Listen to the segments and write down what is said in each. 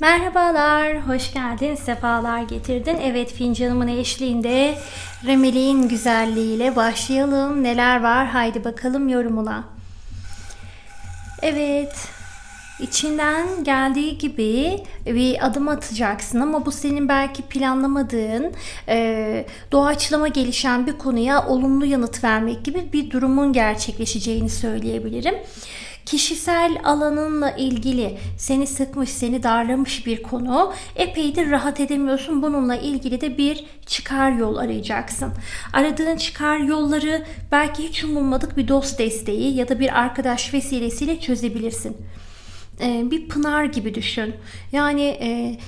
Merhabalar, hoş geldin, sefalar getirdin. Evet, fincanımın eşliğinde Remeli'nin güzelliğiyle başlayalım. Neler var? Haydi bakalım yorumuna. Evet, içinden geldiği gibi bir adım atacaksın ama bu senin belki planlamadığın, e, doğaçlama gelişen bir konuya olumlu yanıt vermek gibi bir durumun gerçekleşeceğini söyleyebilirim kişisel alanınla ilgili seni sıkmış, seni darlamış bir konu. Epeydir rahat edemiyorsun. Bununla ilgili de bir çıkar yol arayacaksın. Aradığın çıkar yolları belki hiç umulmadık bir dost desteği ya da bir arkadaş vesilesiyle çözebilirsin. Ee, bir pınar gibi düşün. Yani e,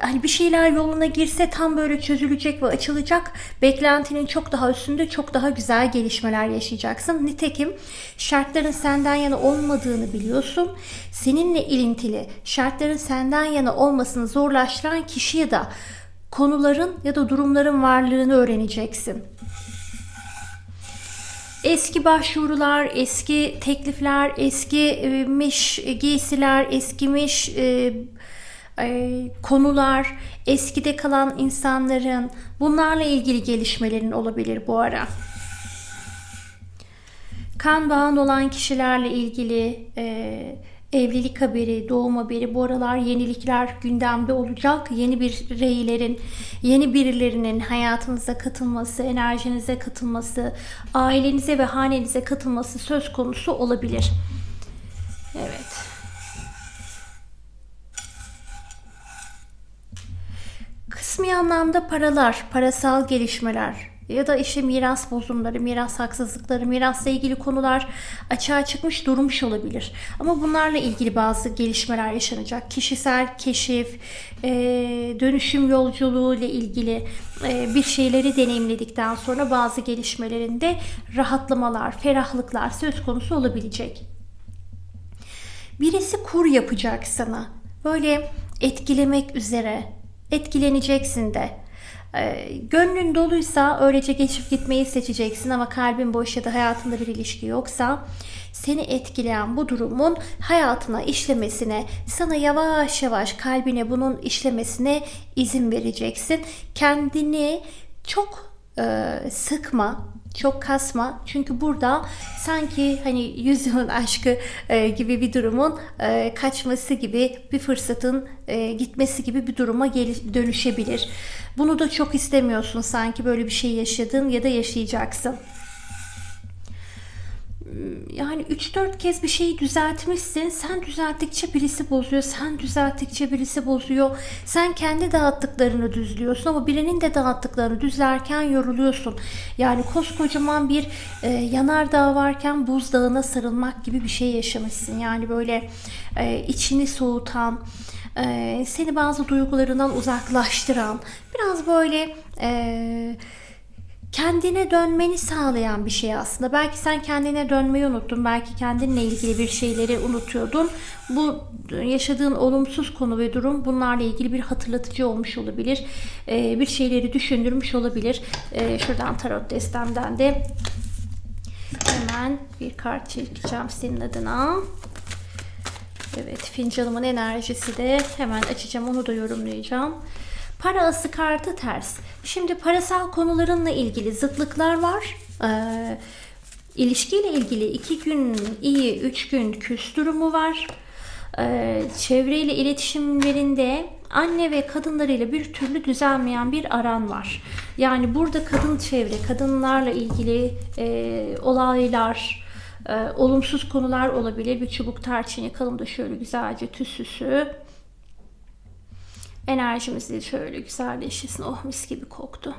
hani bir şeyler yoluna girse tam böyle çözülecek ve açılacak. Beklentinin çok daha üstünde çok daha güzel gelişmeler yaşayacaksın. Nitekim şartların senden yana olmadığını biliyorsun. Seninle ilintili şartların senden yana olmasını zorlaştıran kişi ya da konuların ya da durumların varlığını öğreneceksin. Eski başvurular, eski teklifler, eskimiş giysiler, eskimiş e, e, konular, eskide kalan insanların bunlarla ilgili gelişmelerin olabilir bu ara. Kan bağın olan kişilerle ilgili e, evlilik haberi, doğum haberi bu aralar yenilikler gündemde olacak. Yeni bir reylerin, yeni birilerinin hayatınıza katılması, enerjinize katılması, ailenize ve hanenize katılması söz konusu olabilir. Evet. Kısmi anlamda paralar, parasal gelişmeler ya da işte miras bozumları, miras haksızlıkları, mirasla ilgili konular açığa çıkmış durmuş olabilir. Ama bunlarla ilgili bazı gelişmeler yaşanacak. Kişisel keşif, e, dönüşüm yolculuğu ile ilgili e, bir şeyleri deneyimledikten sonra bazı gelişmelerinde rahatlamalar, ferahlıklar söz konusu olabilecek. Birisi kur yapacak sana. Böyle etkilemek üzere etkileneceksin de. E, gönlün doluysa öylece geçip gitmeyi seçeceksin ama kalbin boş ya da hayatında bir ilişki yoksa seni etkileyen bu durumun hayatına işlemesine, sana yavaş yavaş kalbine bunun işlemesine izin vereceksin. Kendini çok e, sıkma, çok kasma. Çünkü burada sanki hani yüzyılın aşkı e, gibi bir durumun e, kaçması gibi bir fırsatın e, gitmesi gibi bir duruma gel- dönüşebilir. Bunu da çok istemiyorsun sanki böyle bir şey yaşadın ya da yaşayacaksın yani 3-4 kez bir şeyi düzeltmişsin. Sen düzelttikçe birisi bozuyor. Sen düzelttikçe birisi bozuyor. Sen kendi dağıttıklarını düzlüyorsun ama birinin de dağıttıklarını düzlerken yoruluyorsun. Yani koskocaman bir e, yanardağ varken buzdağına sarılmak gibi bir şey yaşamışsın. Yani böyle e, içini soğutan, e, seni bazı duygularından uzaklaştıran, biraz böyle... E, kendine dönmeni sağlayan bir şey aslında. Belki sen kendine dönmeyi unuttun. Belki kendinle ilgili bir şeyleri unutuyordun. Bu yaşadığın olumsuz konu ve durum bunlarla ilgili bir hatırlatıcı olmuş olabilir. Ee, bir şeyleri düşündürmüş olabilir. Ee, şuradan tarot destemden de hemen bir kart çekeceğim senin adına. Evet fincanımın enerjisi de hemen açacağım onu da yorumlayacağım. Para ası kartı ters. Şimdi parasal konularınla ilgili zıtlıklar var. Ee, ilişkiyle ilgili iki gün iyi, üç gün küs durumu var. Ee, çevreyle iletişimlerinde anne ve kadınlarıyla bir türlü düzelmeyen bir aran var. Yani burada kadın çevre, kadınlarla ilgili e, olaylar, e, olumsuz konular olabilir. Bir çubuk tarçın yakalım da şöyle güzelce tüsüsü. Enerjimiz de şöyle güzelleşsin. Oh mis gibi koktu.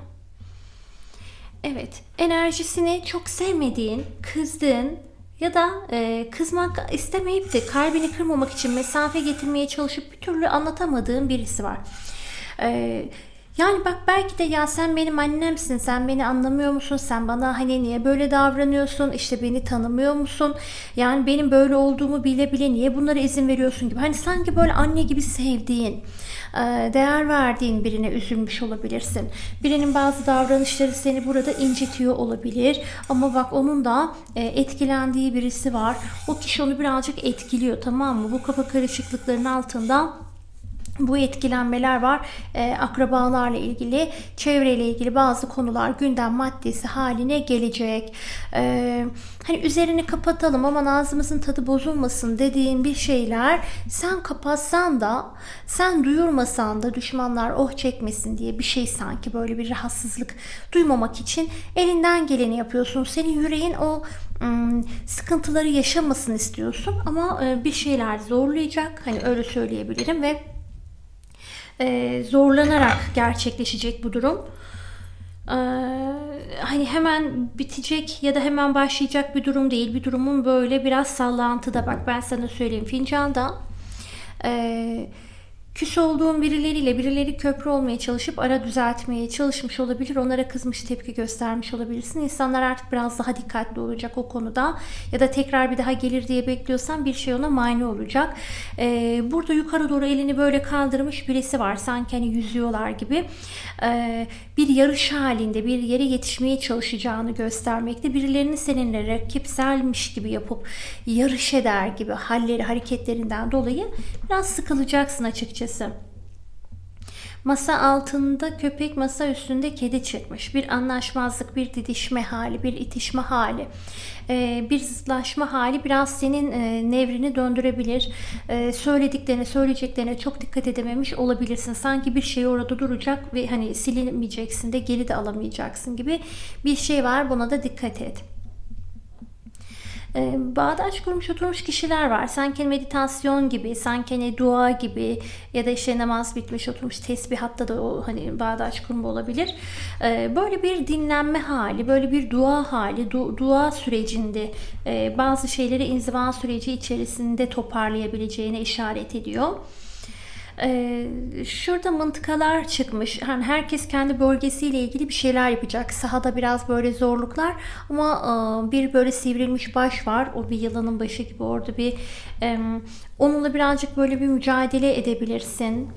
Evet, enerjisini çok sevmediğin, kızdığın ya da e, kızmak istemeyip de kalbini kırmamak için mesafe getirmeye çalışıp bir türlü anlatamadığın birisi var. E, yani bak belki de ya sen benim annemsin, sen beni anlamıyor musun, sen bana hani niye böyle davranıyorsun, işte beni tanımıyor musun, yani benim böyle olduğumu bile bile niye bunlara izin veriyorsun gibi. Hani sanki böyle anne gibi sevdiğin, e, değer verdiğin birine üzülmüş olabilirsin. Birinin bazı davranışları seni burada incitiyor olabilir ama bak onun da e, etkilendiği birisi var. O kişi onu birazcık etkiliyor tamam mı? Bu kafa karışıklıkların altında bu etkilenmeler var. Ee, akrabalarla ilgili, çevreyle ilgili bazı konular gündem maddesi haline gelecek. Ee, hani üzerini kapatalım ama ağzımızın tadı bozulmasın dediğin bir şeyler sen kapatsan da sen duyurmasan da düşmanlar oh çekmesin diye bir şey sanki böyle bir rahatsızlık duymamak için elinden geleni yapıyorsun. Senin yüreğin o sıkıntıları yaşamasın istiyorsun ama e, bir şeyler zorlayacak. Hani öyle söyleyebilirim ve e, zorlanarak gerçekleşecek bu durum. Ee, hani hemen bitecek ya da hemen başlayacak bir durum değil. Bir durumun böyle biraz sallantıda bak ben sana söyleyeyim fincanda. Ee, küs olduğun birileriyle birileri köprü olmaya çalışıp ara düzeltmeye çalışmış olabilir. Onlara kızmış tepki göstermiş olabilirsin. İnsanlar artık biraz daha dikkatli olacak o konuda. Ya da tekrar bir daha gelir diye bekliyorsan bir şey ona mani olacak. Ee, burada yukarı doğru elini böyle kaldırmış birisi var. Sanki hani yüzüyorlar gibi. Ee, bir yarış halinde bir yere yetişmeye çalışacağını göstermekte. Birilerini seninle rakipselmiş gibi yapıp yarış eder gibi halleri hareketlerinden dolayı biraz sıkılacaksın açıkçası. Masa altında köpek, masa üstünde kedi çıkmış. Bir anlaşmazlık, bir didişme hali, bir itişme hali, ee, bir zıtlaşma hali biraz senin e, nevrini döndürebilir. Ee, söylediklerine, söyleyeceklerine çok dikkat edememiş olabilirsin. Sanki bir şey orada duracak ve hani silinmeyeceksin de geri de alamayacaksın gibi bir şey var. Buna da dikkat et. Ee, bağdaş kurmuş oturmuş kişiler var. Sanki meditasyon gibi, sanki hani dua gibi ya da işte namaz bitmiş oturmuş tesbihatta da o hani bağdaş kurma olabilir. Ee, böyle bir dinlenme hali, böyle bir dua hali, du- dua sürecinde e, bazı şeyleri inziva süreci içerisinde toparlayabileceğine işaret ediyor. Ee, şurada mıntıkalar çıkmış. Yani herkes kendi bölgesiyle ilgili bir şeyler yapacak. Sahada biraz böyle zorluklar ama e, bir böyle sivrilmiş baş var. O bir yılanın başı gibi orada bir onunla birazcık böyle bir mücadele edebilirsin.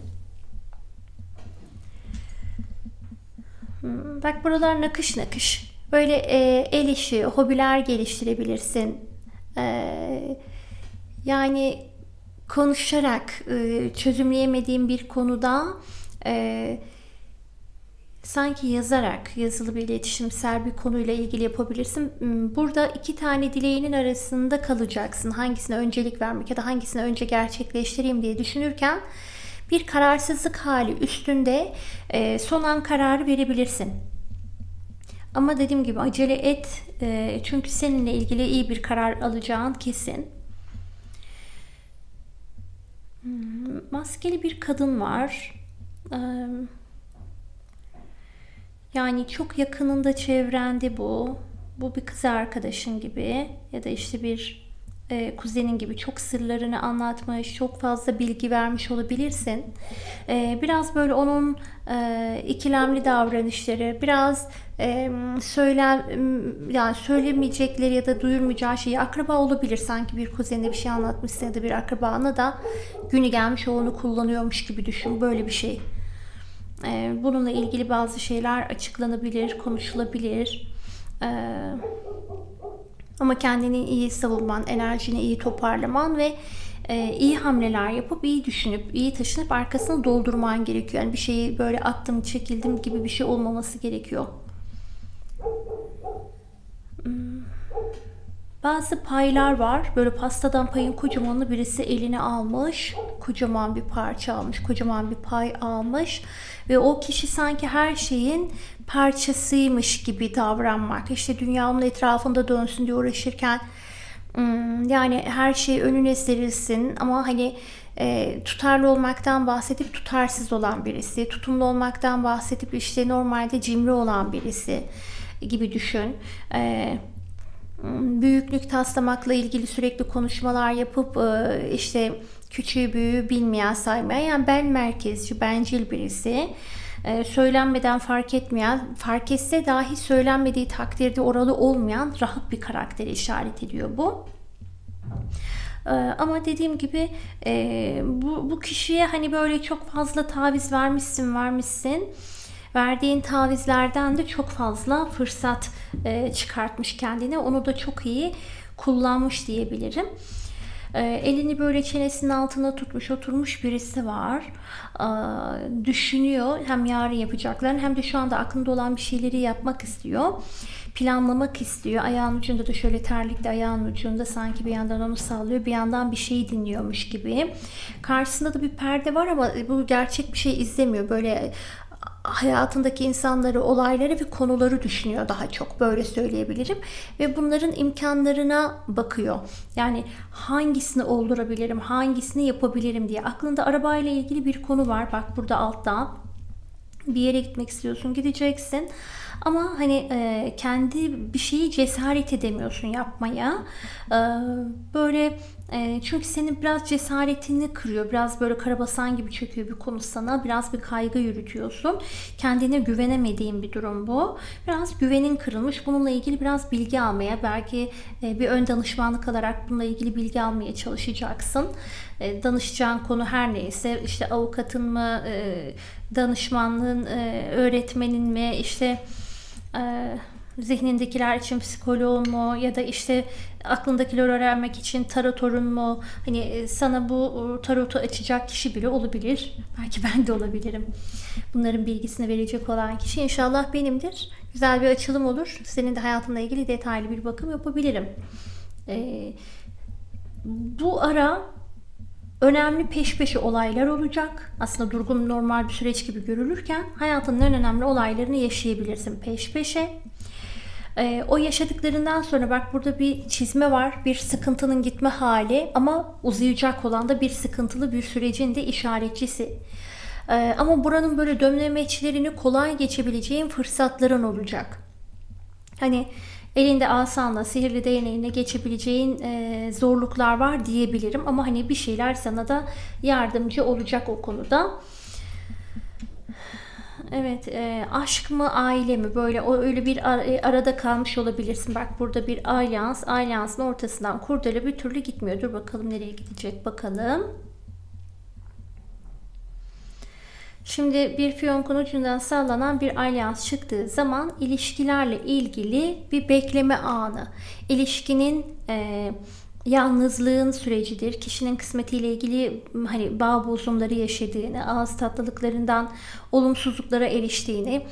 Hmm, Bak buralar nakış nakış. Böyle e, el işi, hobiler geliştirebilirsin. E, yani konuşarak e, çözümleyemediğim bir konuda e, sanki yazarak yazılı bir iletişimsel bir konuyla ilgili yapabilirsin. Hmm, Burada iki tane dileğinin arasında kalacaksın. Hangisine öncelik vermek ya da hangisini önce gerçekleştireyim diye düşünürken bir kararsızlık hali üstünde e, son an kararı verebilirsin. Ama dediğim gibi acele et e, çünkü seninle ilgili iyi bir karar alacağın kesin. Maskeli bir kadın var. Yani çok yakınında çevrende bu. Bu bir kız arkadaşın gibi ya da işte bir e, kuzenin gibi çok sırlarını anlatmış, çok fazla bilgi vermiş olabilirsin. E, biraz böyle onun e, ikilemli davranışları, biraz e, söylem yani söylemeyecekleri ya da duyurmayacağı şeyi akraba olabilir. Sanki bir kuzenine bir şey anlatmışsın ya da bir akrabana da günü gelmiş onu kullanıyormuş gibi düşün. Böyle bir şey. Ee, bununla ilgili bazı şeyler açıklanabilir, konuşulabilir. Ee, ama kendini iyi savunman, enerjini iyi toparlaman ve e, iyi hamleler yapıp iyi düşünüp iyi taşınıp arkasını doldurman gerekiyor. Yani bir şeyi böyle attım, çekildim gibi bir şey olmaması gerekiyor. Bazı paylar var. Böyle pastadan payın kocamanını birisi eline almış. Kocaman bir parça almış. Kocaman bir pay almış. Ve o kişi sanki her şeyin parçasıymış gibi davranmak. İşte dünya onun etrafında dönsün diye uğraşırken hmm, yani her şey önüne serilsin ama hani e, tutarlı olmaktan bahsedip tutarsız olan birisi, tutumlu olmaktan bahsedip işte normalde cimri olan birisi gibi düşün. E, büyüklük taslamakla ilgili sürekli konuşmalar yapıp e, işte küçüğü büyüğü bilmeyen saymayan yani ben merkezci bencil birisi E, söylenmeden fark etmeyen fark etse dahi söylenmediği takdirde oralı olmayan rahat bir karaktere işaret ediyor bu. Ee, Ama dediğim gibi e, bu, bu kişiye hani böyle çok fazla taviz vermişsin vermişsin. Verdiğin tavizlerden de çok fazla fırsat e, çıkartmış kendine. Onu da çok iyi kullanmış diyebilirim. Ee, elini böyle çenesinin altına tutmuş oturmuş birisi var. Ee, düşünüyor hem yarın yapacaklarını hem de şu anda aklında olan bir şeyleri yapmak istiyor. Planlamak istiyor. Ayağın ucunda da şöyle terlikle ayağın ucunda sanki bir yandan onu sallıyor bir yandan bir şeyi dinliyormuş gibi. Karşısında da bir perde var ama bu gerçek bir şey izlemiyor. Böyle hayatındaki insanları, olayları ve konuları düşünüyor daha çok böyle söyleyebilirim ve bunların imkanlarına bakıyor. Yani hangisini oldurabilirim, hangisini yapabilirim diye. Aklında arabayla ilgili bir konu var. Bak burada altta bir yere gitmek istiyorsun, gideceksin. Ama hani e, kendi bir şeyi cesaret edemiyorsun yapmaya. E, böyle e, çünkü senin biraz cesaretini kırıyor. Biraz böyle karabasan gibi çöküyor bir konu sana. Biraz bir kaygı yürütüyorsun. Kendine güvenemediğin bir durum bu. Biraz güvenin kırılmış. Bununla ilgili biraz bilgi almaya, belki e, bir ön danışmanlık alarak bununla ilgili bilgi almaya çalışacaksın. E, danışacağın konu her neyse işte avukatın mı, e, danışmanlığın, e, öğretmenin mi, işte zihnindekiler için psikoloğun mu ya da işte aklındakileri öğrenmek için tarotörün mu hani e, sana bu e, tarotu açacak kişi bile olabilir. Belki ben de olabilirim. Bunların bilgisini verecek olan kişi inşallah benimdir. Güzel bir açılım olur. Senin de hayatınla ilgili detaylı bir bakım yapabilirim. Ee, bu ara önemli peş peşe olaylar olacak. Aslında durgun normal bir süreç gibi görülürken hayatının en önemli olaylarını yaşayabilirsin peş peşe. Ee, o yaşadıklarından sonra bak burada bir çizme var. Bir sıkıntının gitme hali ama uzayacak olan da bir sıkıntılı bir sürecin de işaretçisi. Ee, ama buranın böyle dönemeçlerini kolay geçebileceğin fırsatların olacak. Hani elinde asanla, sihirli değneğine geçebileceğin e, zorluklar var diyebilirim. Ama hani bir şeyler sana da yardımcı olacak o konuda. Evet, e, aşk mı aile mi böyle o öyle bir ar- e, arada kalmış olabilirsin. Bak burada bir alyans, alyansın ortasından kurdele bir türlü gitmiyor. Dur bakalım nereye gidecek bakalım. Şimdi bir fiyonkun ucundan sallanan bir alyans çıktığı zaman ilişkilerle ilgili bir bekleme anı. İlişkinin e, yalnızlığın sürecidir. Kişinin kısmetiyle ilgili hani bağ bozumları yaşadığını, ağız tatlılıklarından olumsuzluklara eriştiğini,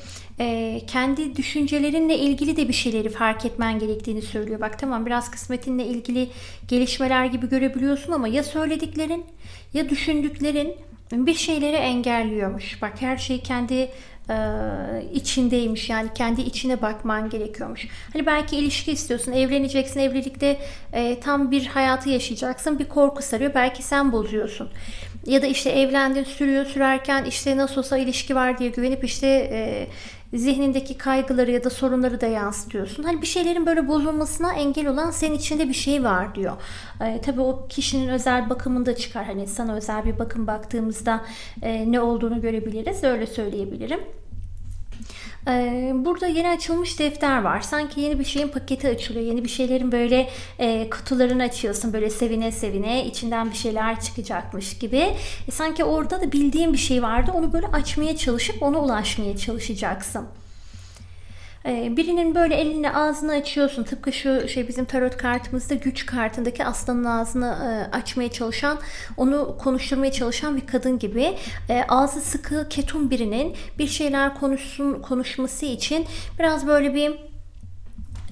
e, kendi düşüncelerinle ilgili de bir şeyleri fark etmen gerektiğini söylüyor. Bak tamam biraz kısmetinle ilgili gelişmeler gibi görebiliyorsun ama ya söylediklerin ya düşündüklerin bir şeyleri engelliyormuş. Bak her şey kendi içindeymiş yani kendi içine bakman gerekiyormuş. Hani belki ilişki istiyorsun, evleneceksin, evlilikte tam bir hayatı yaşayacaksın, bir korku sarıyor, belki sen bozuyorsun. Ya da işte evlendin, sürüyor, sürerken işte nasıl olsa ilişki var diye güvenip işte e, zihnindeki kaygıları ya da sorunları da yansıtıyorsun. Hani bir şeylerin böyle bozulmasına engel olan senin içinde bir şey var diyor. E, tabii o kişinin özel bakımında çıkar. Hani sana özel bir bakım baktığımızda e, ne olduğunu görebiliriz. Öyle söyleyebilirim. Burada yeni açılmış defter var. Sanki yeni bir şeyin paketi açılıyor. Yeni bir şeylerin böyle e, kutularını açıyorsun böyle sevine sevine. içinden bir şeyler çıkacakmış gibi. E, sanki orada da bildiğin bir şey vardı. Onu böyle açmaya çalışıp ona ulaşmaya çalışacaksın. Ee, birinin böyle elini ağzını açıyorsun. Tıpkı şu şey bizim tarot kartımızda güç kartındaki aslanın ağzını e, açmaya çalışan, onu konuşturmaya çalışan bir kadın gibi. E, ağzı sıkı ketum birinin bir şeyler konuşsun konuşması için biraz böyle bir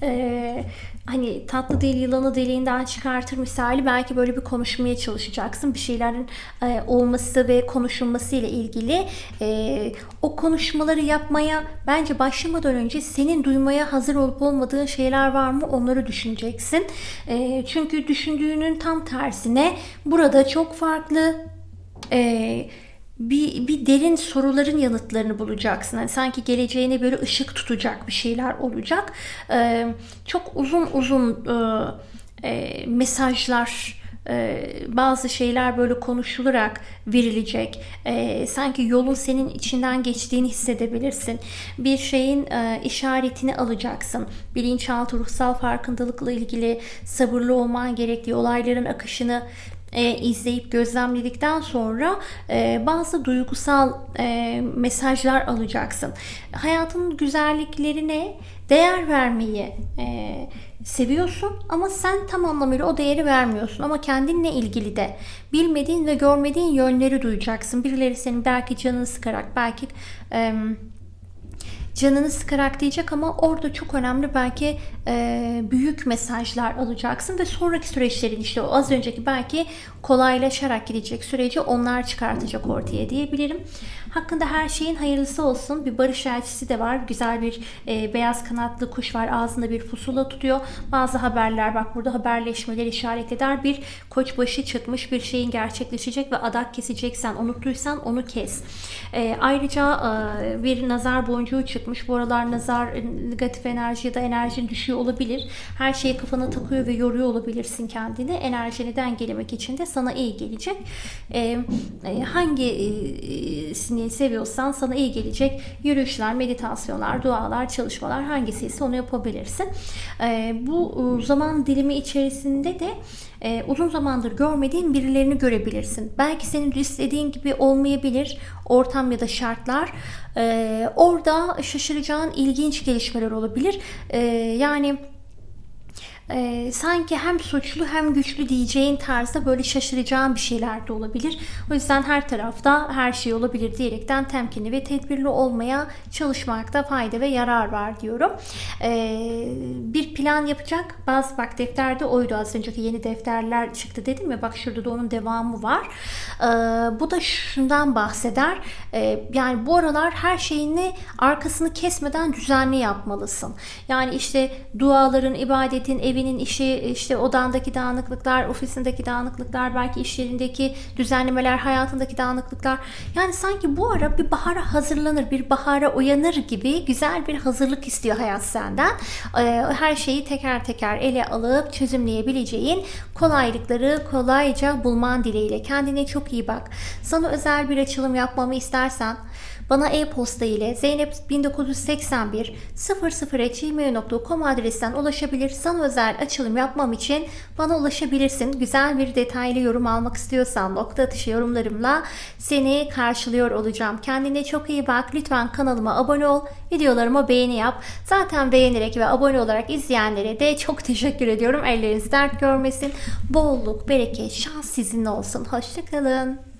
e, hani tatlı dil yılanı deliğinden çıkartır misali belki böyle bir konuşmaya çalışacaksın. Bir şeylerin e, olması ve konuşulması ile ilgili e, o konuşmaları yapmaya bence başlamadan önce senin duymaya hazır olup olmadığın şeyler var mı onları düşüneceksin. E, çünkü düşündüğünün tam tersine burada çok farklı eee bir, bir derin soruların yanıtlarını bulacaksın. Yani sanki geleceğine böyle ışık tutacak bir şeyler olacak. Ee, çok uzun uzun e, e, mesajlar, e, bazı şeyler böyle konuşularak verilecek. E, sanki yolun senin içinden geçtiğini hissedebilirsin. Bir şeyin e, işaretini alacaksın. Bilinçaltı ruhsal farkındalıkla ilgili sabırlı olman gerektiği olayların akışını e, izleyip gözlemledikten sonra e, bazı duygusal e, mesajlar alacaksın. Hayatın güzelliklerine değer vermeyi e, seviyorsun ama sen tam anlamıyla o değeri vermiyorsun ama kendinle ilgili de bilmediğin ve görmediğin yönleri duyacaksın. Birileri senin belki canını sıkarak belki e, canını sıkarak diyecek ama orada çok önemli belki e, büyük mesajlar alacaksın ve sonraki süreçlerin işte o az önceki belki kolaylaşarak gidecek süreci onlar çıkartacak ortaya diyebilirim. Hakkında her şeyin hayırlısı olsun. Bir barış elçisi de var. Güzel bir e, beyaz kanatlı kuş var. Ağzında bir pusula tutuyor. Bazı haberler bak burada haberleşmeler işaret eder. Bir koç başı çıkmış bir şeyin gerçekleşecek ve adak keseceksen unuttuysan onu kes. E, ayrıca e, bir nazar boncuğu çıkmış. Bu aralar nazar e, negatif enerji ya da enerjin düşüyor olabilir. Her şeyi kafana takıyor ve yoruyor olabilirsin kendini. Enerjini dengelemek için de sana iyi gelecek. E, e, hangisini seviyorsan sana iyi gelecek yürüyüşler, meditasyonlar, dualar, çalışmalar hangisi ise onu yapabilirsin. E, bu e, zaman dilimi içerisinde de e, uzun zamandır görmediğin birilerini görebilirsin. Belki senin istediğin gibi olmayabilir ortam ya da şartlar. E, orada şaşıracağın ilginç gelişmeler olabilir. E, yani e, sanki hem suçlu hem güçlü diyeceğin tarzda böyle şaşıracağın bir şeyler de olabilir. O yüzden her tarafta her şey olabilir diyerekten temkinli ve tedbirli olmaya çalışmakta fayda ve yarar var diyorum. E, bir plan yapacak. Bazı bak defterde oydu az önceki yeni defterler çıktı dedim ya bak şurada da onun devamı var. E, bu da şundan bahseder. E, yani bu aralar her şeyini arkasını kesmeden düzenli yapmalısın. Yani işte duaların, ibadetin, evinin işi, işte odandaki dağınıklıklar, ofisindeki dağınıklıklar, belki iş yerindeki düzenlemeler, hayatındaki dağınıklıklar. Yani sanki bu ara bir bahara hazırlanır, bir bahara uyanır gibi güzel bir hazırlık istiyor hayat senden. Ee, Her şeyi teker teker ele alıp çözümleyebileceğin kolaylıkları kolayca bulman dileğiyle. Kendine çok iyi bak. Sana özel bir açılım yapmamı istersen bana e-posta ile zeynep1981 00gmail.com adresten ulaşabilir. Sana özel açılım yapmam için bana ulaşabilirsin. Güzel bir detaylı yorum almak istiyorsan nokta atışı yorumlarımla seni karşılıyor olacağım. Kendine çok iyi bak. Lütfen kanalıma abone ol. Videolarıma beğeni yap. Zaten beğenerek ve abone olarak izleyenlere de çok teşekkür ediyorum. Elleriniz dert görmesin. Bolluk, bereket, şans sizinle olsun. Hoşçakalın.